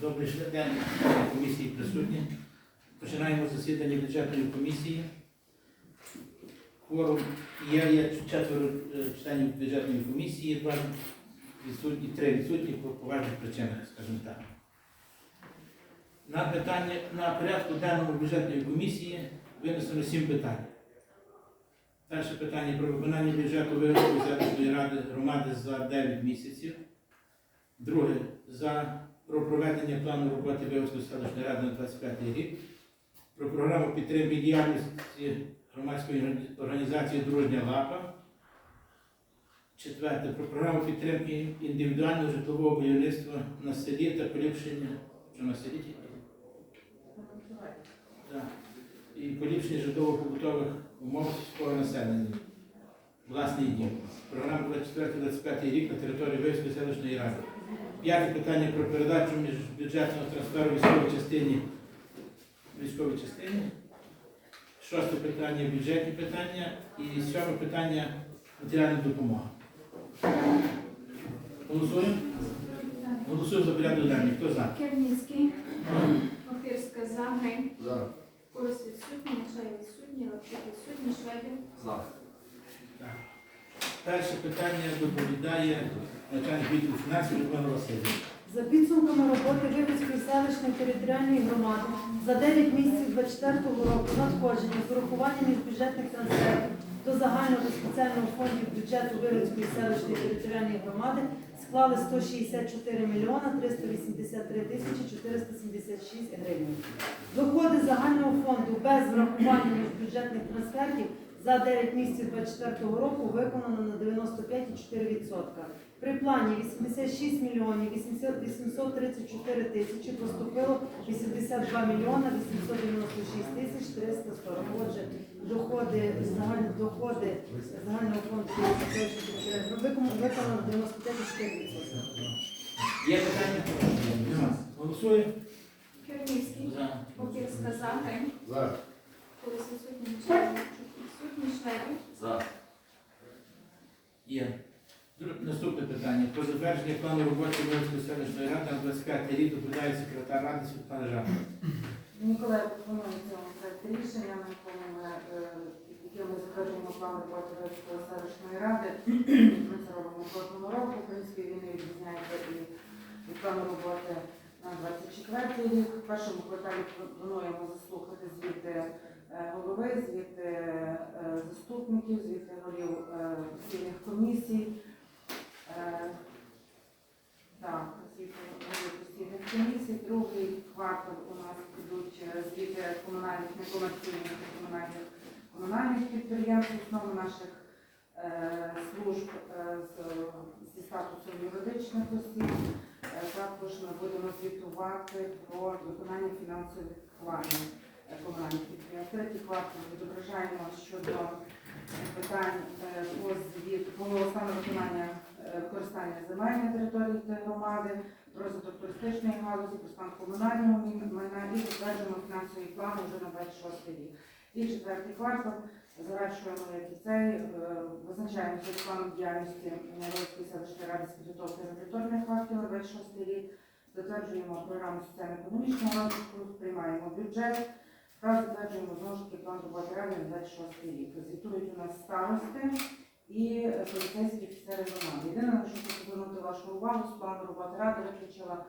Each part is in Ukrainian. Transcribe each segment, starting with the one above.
Добрий ж день, комісії присутні. Починаємо засідання бюджетної комісії. Кворум є, є четверо е, членів бюджетної комісії, два відсутні, три відсутні по поважних причинах, скажімо так. На питання на порядку денному бюджетної комісії винесено сім питань. Перше питання про виконання бюджету селищної ради громади за 9 місяців. Друге за про проведення плану роботи Вигодської селищної ради на 25 рік. Про програму підтримки діяльності громадської організації Дружня лапа. Четверте про програму підтримки індивідуального житлового будівництва на селі та поліпшення. Що на селі? Так. І поліпшення житлово-побутових умов сільського населення. Власний дім. Програма 24-25 рік на території Вийської селищної ради. П'яте питання про передачу міжбюджетного трансферу військовій частині. Військовій частині. Шосте питання бюджетні питання. І сьоме питання матеріальна допомога. Голосуємо? Голосуємо за порядок денний. Хто за? Керніцький, Папірська за, Грень, За. Курс відсутній, Нечай відсутній, Лапчук відсутній, Шведів. За. Так. Перше питання доповідає начальник відділу фінансів Людмила Васильівна. За підсумками роботи Вивицької селищної територіальної громади за 9 місяців 24 року надходження з урахуванням бюджетних трансфертів до загального спеціального фондів бюджету Вивицької селищної територіальної громади склали 164 мільйона 383 тисячі 476 гривень. Доходи загального фонду без врахування бюджетних трансфертів за 9 місяців 2024 року виконано на 95,4%. При плані 86 мільйонів 834 тисячі поступило 82 мільйона 896 тисяч 340. Отже, доходи, загальні доходи загального фонду виконано виконано 95,4%. Є питання? Нема. Голосуємо. Керніцький, За. За. Є. Наступне питання. Про затвердження плану роботи Вінницької селищної ради на 25 рік доповідає секретар ради Світлана Жана. Ніколи пропонується вам проект рішення, на якому ми, е, яке ми затверджуємо план роботи Великої селищної ради. Ми це робимо кожного року. Української війни відрізняється і від плану роботи на 24 рік. В першому кварталі плануємо заслухати звіти е, голови, звіти е, заступників, звіти голів е, постійних комісій. Е, Так, звіти голів постійних комісій. Другий квартал у нас будуть е, звіти комунальних, некомерційних комунальних комунальних підприємств, основи наших е, служб е, зі статусом юридичних осіб. Е, Також ми будемо звітувати про виконання фінансових планів е, комунальних підприємств. Третій квартал відображаємо щодо питань е, по звіт стану виконання е, використання земель на території громади, розвиток туристичної галузі, про стан комунального майна і затверджуємо фінансові плани вже на 26 рік. І четвертий квартал завершуємо як е, визначаємо цей план діяльності Невеликої селищної ради з підготовки регуляторних на 26 рік, затверджуємо програму соціально-економічного розвитку, приймаємо бюджет та затверджуємо знову ж таки план роботи ради на 26 рік. У нас старости і е, поліцейські офіцери громади. Єдине, на хочу звернути вашу увагу, з плану роботи ради виключила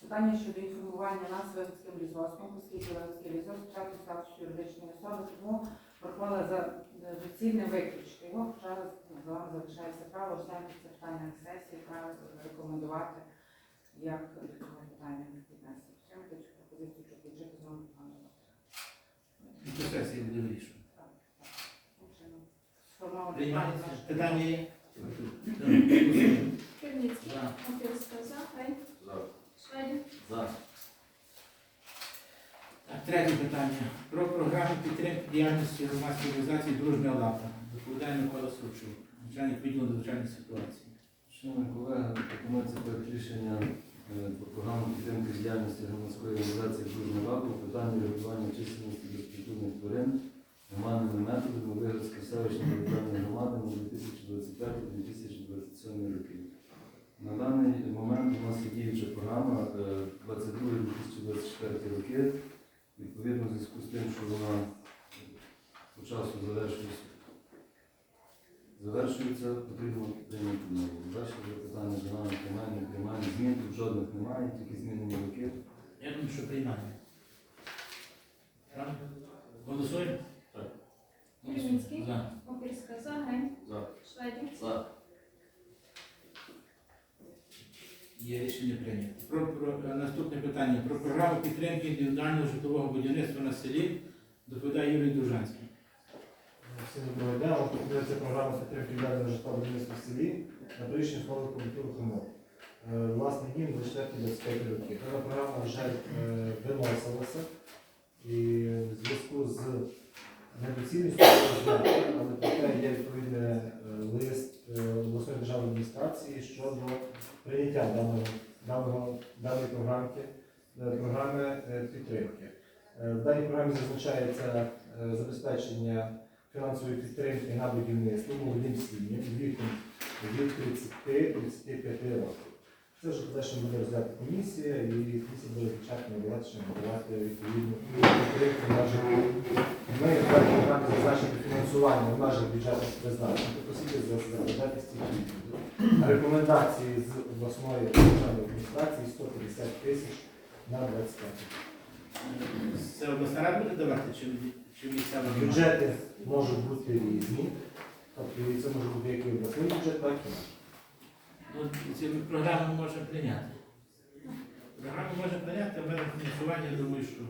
питання щодо інформування нас Вигодським лісгоспом, оскільки Вигодський лісгосп втратив статус юридичної особи, тому пропала за е, доцільне виключити його, хоча вам залишається право розглянути це питання сесії та рекомендувати, як цього питання віднести. Цю пропозицію, щоб бюджет знову плану. І по сесії буде вирішено. Сформовано Приймається. Питання є? Керніцький, За. За, Грень, За. Шведів. За. Так, третє питання. Про програму підтримки діяльності громадської організації Дружня лапа. Доповідає Микола Савчук, начальник відділу надзвичайних ситуацій. Шановні колеги, пропонується проект рішення е, про програму підтримки діяльності громадської організації «Дружня лапа» у питанні регулювання чисельності підопічних тварин гуманними методами вигрузки селищної територіальної громади на 2025-2027 роки. На даний момент у нас є діюча програма е, 22-2024 роки. Відповідно, в зв'язку з тим, що вона по часу завершується, завершується потрібно прийняти нову. Далі питання до нами приймання, приймання. Змін тут жодних немає, тільки змінені роки. Я думаю, що приймання. Правильно? Голосуємо? Так. Кремінський? За. Опірська за, Грень, За. Шведів, За. Є рішення прийнято. Про, про, е, наступне питання. Про програму підтримки індивідуального житлового будівництва на селі доповідає Юрій Дружанський. Всім доброго дня. Вам пропонується програма підтримки відділення житла будівництва в селі на період школи культури ХМО. Е, Власний дім 24-25 років. Дана програма, жаль, е, виносилася і в зв'язку з недоцільністю але проте є відповідний е, лист е, обласної державної адміністрації щодо прийняття даного, даного, даної програмки, е, програми е, підтримки. Е, В даній програмі зазначається е, забезпечення фінансової підтримки на будівництво молодим сім'ям віком від 30-35 років. Це вже подальше буде розглядати комісія, і комісія буде вичерпно надавати, чи надавати відповідну в. Ми даній зазначити фінансування в межах бюджетних призначень, скільки закладати стільки. Рекомендації з обласної державної адміністрації 150 тисяч на 25 Це обласна рада буде давати чи, чи місцева? Бюджети можуть бути різні, тобто це може бути як і обласний бюджет, так і наш. Ну, ці програму можна прийняти. Програму можна прийняти, а в мене фінансування, я думаю, що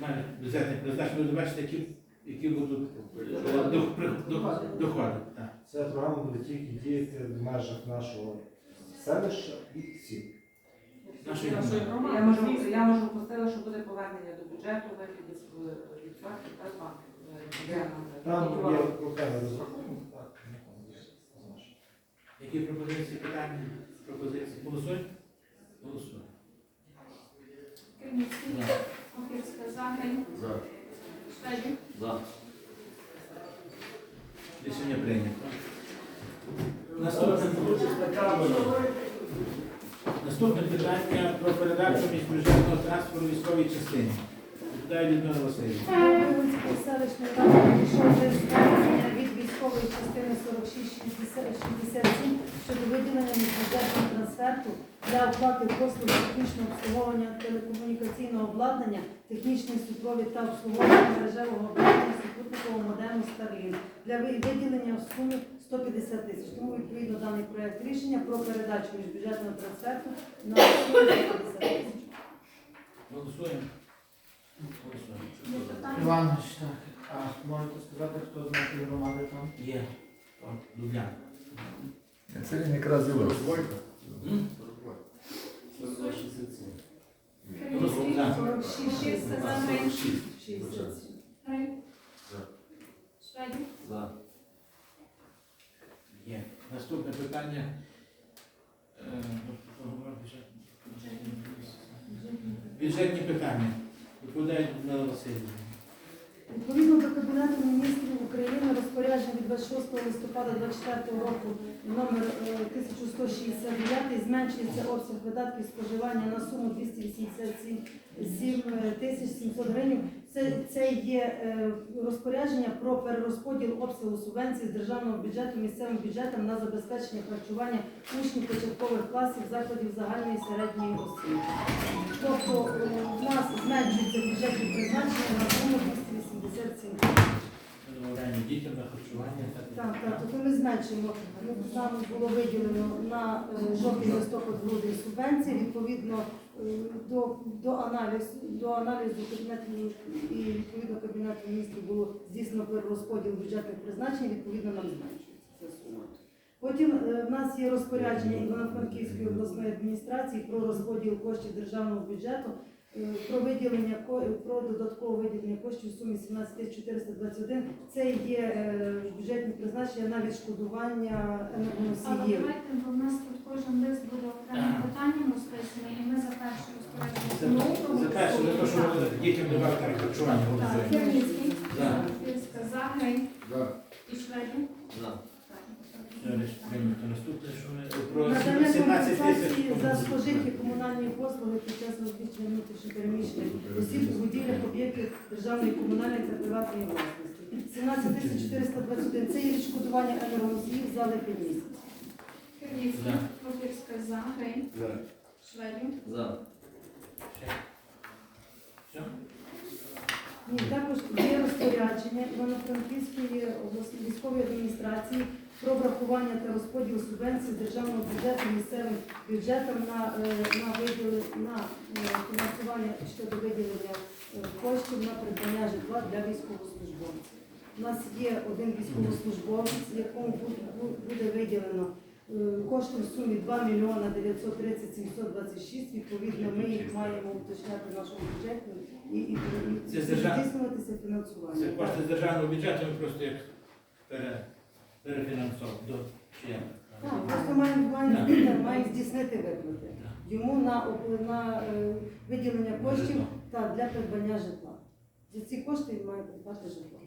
має бюджетний призначення. Ви бачите, які, які будуть е, до- при- до- доходи. Так. Ця програма буде тільки діяти в межах нашого селища і сіл. Нашої Нашої громади. Я можу, я можу що буде повернення до бюджету в вигляді з- відсотків та банків. Е, Там Там є окремий розрахунок, так, ну, там є зазначено. Які пропозиції, питання, пропозиції? Голосуй? Голосуй. Кремінський, За. Опірська за, За. Шведів, За. Рішення прийнято. Наступне, наступне питання про передачу міжбюджетного трансферу військовій частині. Відповідає Людмила Васильівна. Луцької селищної ради надійшов лист звернення від військової частини 4667 щодо виділення міжбюджетного трансферту для оплати послуг технічного обслуговування телекомунікаційного обладнання, технічний супровід та обслуговування мережевого обладнання супутникового модему Starlink для виділення в сумі 150 тисяч. Тому відповідно даний проект рішення про передачу міжбюджетного трансферту на суму 150 тисяч. Голосуємо. Голосуємо. є питання? Іванович, так. А можете сказати, хто з нашої громади там? Є. От, Дублян. Це він якраз і вас. М? За. 46 Опірська за, 67. Грень, За. Шведів, За. Є. Наступне питання. Е, Бюджетні питання. Відповідає Людмила Васильівна. Відповідно до Кабінету міністрів України розпорядження від 26 листопада 2024 року номер е, 1169 зменшується обсяг видатків споживання на суму 287 е, тисяч 700 гривень. Це, це є е, розпорядження про перерозподіл обсягу субвенцій з державного бюджету місцевим бюджетам на забезпечення харчування учнів початкових класів закладів загальної і середньої освіти. Тобто е, в нас зменшується бюджетні призначення на суму 287 Ми домовляємо дітям на харчування. Так, так, тобто ми зменшуємо. Ну, Нам було виділено на е, жовтий листопад грудень субвенції, відповідно е, до, до аналізу до аналізу кабінету і відповідно кабінету міністрів було здійснено перерозподіл бюджетних призначень, відповідно нам зменшується ця сума. Потім е, в нас є розпорядження Івано-Франківської обласної адміністрації про розподіл коштів державного бюджету, про виділення ко- про додаткове виділення коштів в сумі 17 421. Це є е, бюджетні призначення на відшкодування Але енергоносіїв. давайте, бо в нас тут кожен лист буде окремим питанням розписаний, і ми за перше Це розпорядження. за перше, за те, що дітям давати харчування Так, голосуємо. Кремінський, За. Опірська за, Грень За. і Шведів. За. Все, рішення прийнято. Наступне, що ми про Надання 17 компенсації за тисяч. спожиті комунальні послуги під час розміщення внутрішньопереміщених осіб у будівлях об'єктів державної, комунальної та приватної власності. 17 тисяч 421. Це є відшкодування енергоносіїв за липень місяць. Кирницький, За. За. Шведів, За. Все? Ні, також є розпорядження Івано-Франківської обласної військової адміністрації про врахування та розподіл субвенцій з державного бюджету місцевим бюджетам на, е, на, виділи, на е, фінансування щодо виділення коштів на придбання житла для військовослужбовців. У нас є один військовослужбовець, якому буде, виділено е, кошти в сумі 2 мільйона 930 726. Відповідно, ми їх маємо уточняти в нашому бюджеті і, і, і держав- здійснюватися фінансування. Це кошти з державного бюджету, ми просто як перефінансовуємо до? Так, просто маємо, маємо здійснити виплати. Йому на, на е, виділення коштів Житло. та для придбання житла. За ці кошти він має придбати житло.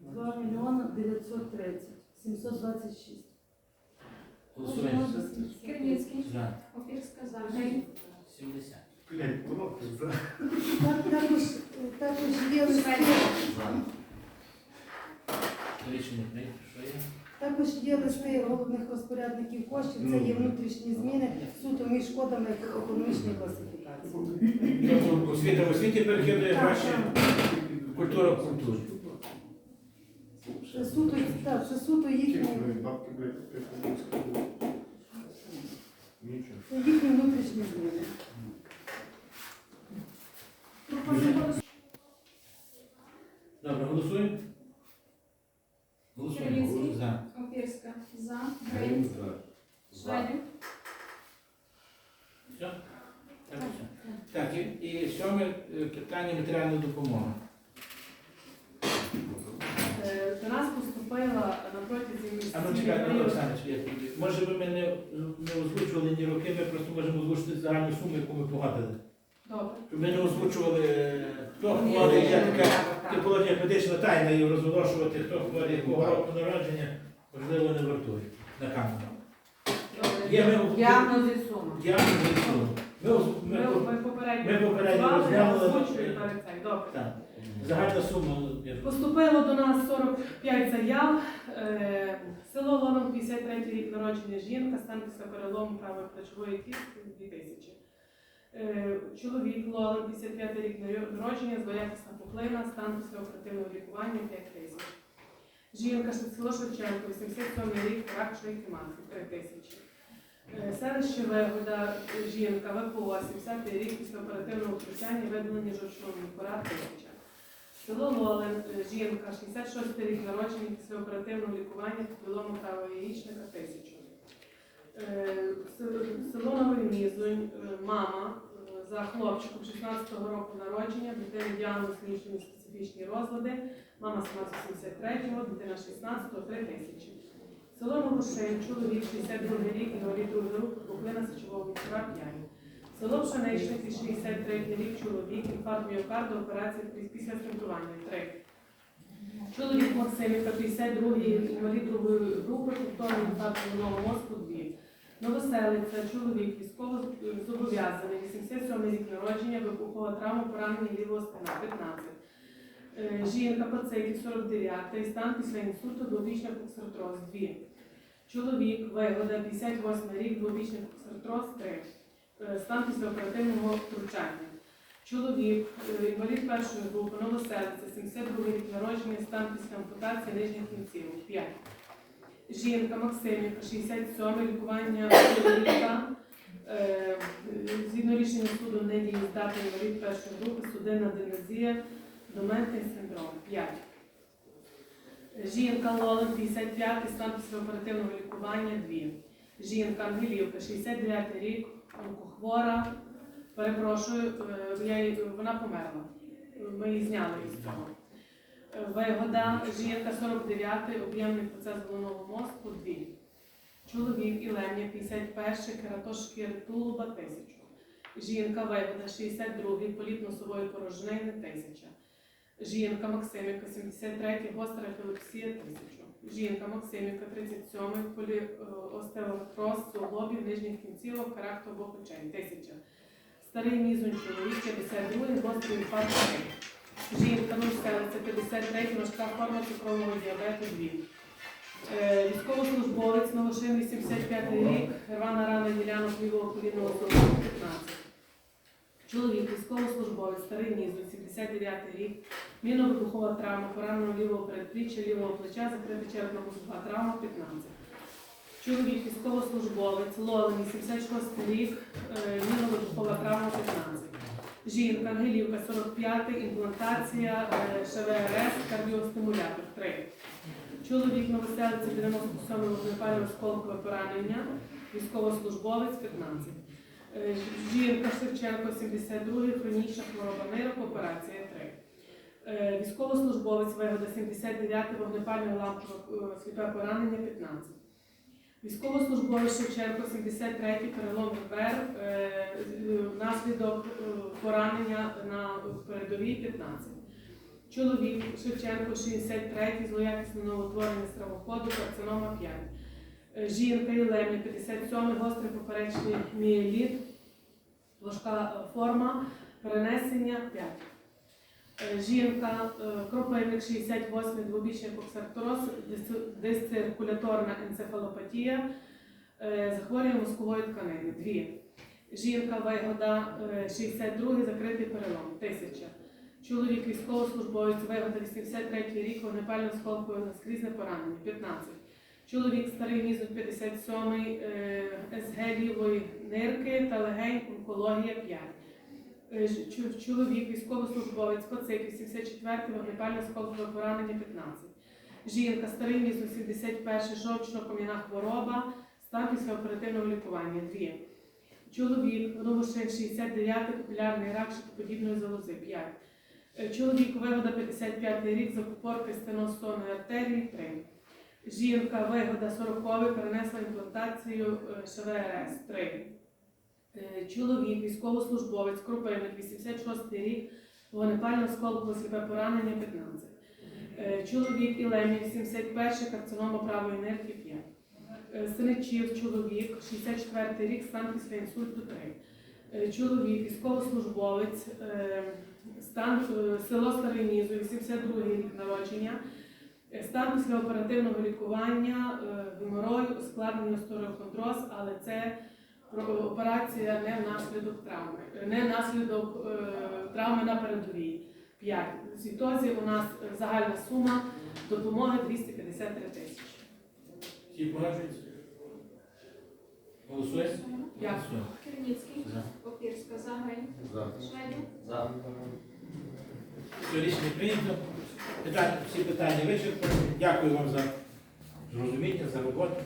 2 мільйона 930 726. Голосуємо. Кирницький, За. Опірська, за. Грин, 70. Так, також, також є листи, Рішення прийнято. Що є? також є листи головних розпорядників коштів. Це є внутрішні зміни суто між кодами економічної класифікації. Тобто освіта в освіті перекидає Так, ваші так. культура в культуру. Це суто, так, це суто їхні, це їхні внутрішні зміни. Добре, голосуємо? Голосуємо. Кирилівський. За. Опірська, за. Грин, Шведів, Все? І, сьоме е, питання матеріальна допомога. Е, До нас поступила на протязі А ну чекайте, Олександр, чи як тоді? Може ви мене не озвучували ні роки, ми просто можемо озвучити загальну суму, яку ми погадили. Добре. Щоб ми не озвучували, е, хто Ні, хворий, ні, така так. типологія медична тайна і розголошувати, хто хворий, якого року народження, можливо, не вартує на камеру. Є ми діагноз і сума. Ми, оз- ми, Ми, по- ми попередньо ми попередньо працювали, я розглянули. озвучую цим. Добре. так, загальна сума. я ж- Поступило до нас 45 заяв. Е, Село Ломан, 53 рік народження жінка, стан після перелому правої плечової кістки 2000. Е, Чоловік Лолан, 55 рік народження, злоякісна пухлина, стан після оперативного лікування 5 тисяч. Жінка село Шевченко, 87 рік, рак шийки матки 3 тисячі. Е, Селище Вигода, жінка, ВПО, 70 рік після оперативного втручання, видалення жовчного міхора тисяча. Село Лолин, е, жінка, 66 рік народження після оперативного лікування підлому правого яєчника тисячу. Е, Село Новий Мізунь, е, мама за хлопчиком 16-го року народження, дитина діагноз клінічні специфічні розлади, мама 1783-го, дитина 16-го, 3 тисячі. Село Новошин, чоловік, 62 рік, інвалід другої групи, пухлина сечового міхора 5. Село Пшеничниці, 63 рік, чоловік, інфаркт міокарду, операція після стентування 3. Чоловік Максимівка, 52 інвалід другої групи, повторний інфаркт головного мозку 2. Новоселиця, чоловік, військово зобов'язаний, 87 рік народження, вибухова травма, поранення лівого спина 15. Е, Жінка пациентів 49 стан після інсульту, двобічний коксартроз 2. Чоловік, вигода, 58 рік, двобічний коксартроз 3. Е, Стан після оперативного втручання. Чоловік, е, інвалід першої групи, новоселиця, 72 рік народження, стан після ампутації нижніх кінцівок 5. Жінка Максимівка, 67 лікування чоловіка. Згідно рішення суду не дієздатний інвалід першої групи, судинна динезія, доментний синдром 5. Жінка Лолин, 55 стан після оперативного лікування 2. Жінка Ангелівка, 69 рік, онкохвора. Перепрошую, е, я, вона померла. Ми її зняли із цього. Вигода, жінка 49, об'ємний процес головного мозку 2. Чоловік Ілемія 51, кератоз шкіри тулуба 1000. Жінка Вигода 62, політ носової порожнини 1000. Жінка Максимівка 73, гостра епілепсія 1000. Жінка Максимівка 37, поліостеоартроз суглобів нижніх кінцівок, каракту або печень 1000. Старий мізун чоловік 52, гострий інфаркт 3. Жінка, Новоселиця, 53, важка форма цукрового діабету 2. Е, Військовослужбовець, Новошин, 85 рік, рвана рана ділянок лівого колінного суглобу, 15. Чоловік, військовослужбовець, старий ніс, 79 рік, міновибухова травма, пораненого лівого передпліччя, лівого плеча, закрита черепно-мозкова травма, 15. Чоловік, військовослужбовець, Лолин, 86 рік, е, міновибухова травма, 15. Жінка, Ангелівка, 45, імплантація, е, ШВРС, кардіостимулятор, 3. Чоловік новоселиця 97 вогнепальне осколкове поранення, військовослужбовець 15. Е, Жінка Шевченко 72, хронічна хвороба нирок, операція 3. Е, Військовослужбовець Вигода 79, вогнепальне лампове е, сліпе поранення 15. Військовослужбовець Шевченко 73, перелом ребер, е, внаслідок е, поранення на передовій 15. Чоловік Шевченко 63, злоякісне новотворення стравоходу, карцинома 5. Е, Жінка Єлемія 57, гострий поперечний мієліт, важка е, форма, перенесення 5. Е, Жінка е, Кропивник 68, двобічний коксартроз, дисциркуляторна енцефалопатія, е, захворювання мозкової тканини 2. Жінка Вигода е, 62, закритий перелом 1000. Чоловік військовослужбовець Вигода 83 рік, вогнепальне сколкове наскрізне поранення 15. Чоловік старий мізок 57 е, СГ лівої нирки та легень онкологія 5. Е, Чоловік військовослужбовець Коцик 84 вогнепальне сколкове поранення 15. Жінка старий мізок 71 жовчно-кам'яна хвороба, стан після оперативного лікування 2. Чоловік Новошин 69 популярний рак шипоподібної залози 5. Е, Чоловік вигода 55 рік, закупорка стеносонної артерії 3. Жінка вигода 40 перенесла імплантацію е, ШВРС 3. Е, Чоловік, військовослужбовець, Кропивник, 86 рік, вогнепальне осколкове сліпе поранення 15. Е, Чоловік Ілемі, 81 карцинома правої нирки 5. Е, Синичів чоловік, 64 рік, стан після інсульту 3. Е, Чоловік, військовослужбовець, стан село Старий Нізу, 82 рік народження. Стан після оперативного лікування, геморой, ускладнення стереохондроз, але це операція не внаслідок травми, не внаслідок е, травми на передовій. 5. В Світозі у нас загальна сума допомоги 253 тисячі. Всі погоджуються? Голосуємо? Дякую. Керніцький, Попірська, Загрень, За. Шведів, За. Все рішення прийнято. Питання, всі питання вичерпані. Дякую вам за зрозуміння, за роботу.